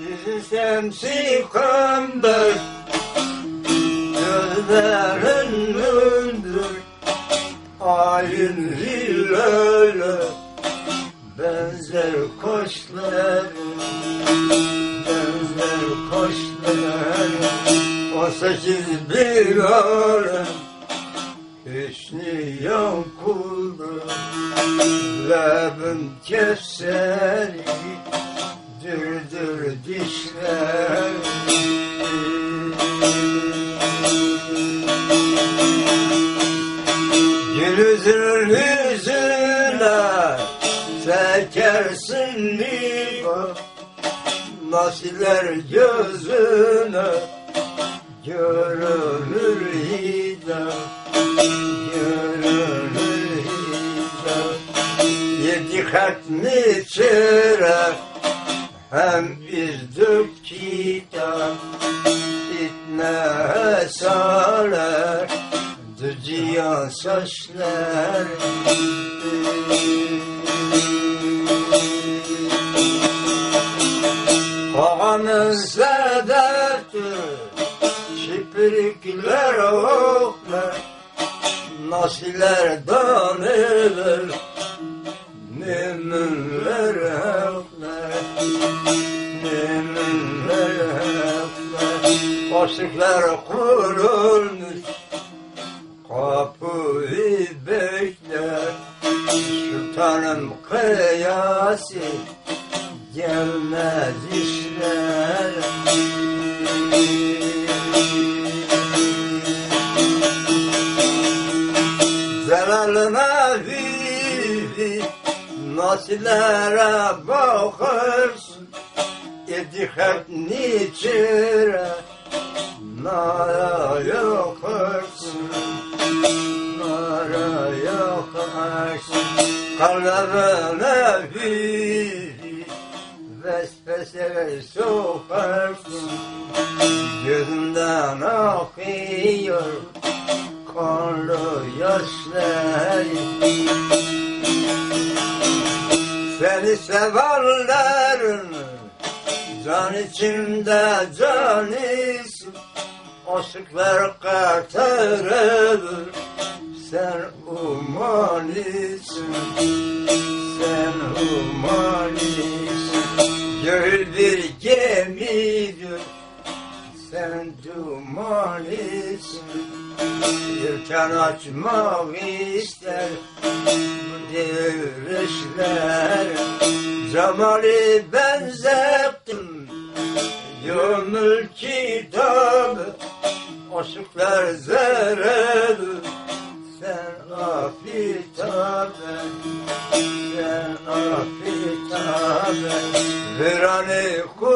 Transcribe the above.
Yüzün semsikamdır Gözlerin mündür Ayın hilale Benzer kaşların Benzer kaşların O sekiz bir alem Hüsnü yankuldur Lebin kevseri Dürdür dişler. Gülüzün yüzüne Sekersin bak Nasiler gözüne Görünür hidap Görünür hidap Yedi hatmi çırak Hem üzdük kitap İtne sarar Düzüyan saçlar Ağanın sedeftir Şiprikler oklar Nasiler danılır Müminler Aşıklar kurulmuş Kapıyı bekler. Sultanım kıyası Gelmez işler. Zelalıma vivi Nasilere bakarsın İdihat niçire yakarsın Kalbine vivi Vesvese sokarsın. Gözünden akıyor kanlı yaşlar. Seni severlerin Can içinde canisin Aşıklar katarıdır Sen umanisin Sen umanisin Göl bir gemidir Sen dumanisin Yelken açmak ister bu devirişler Zamali benzettim Yönül kitabı Aşıklar zerreli Sen afitabe Sen afitabe Virani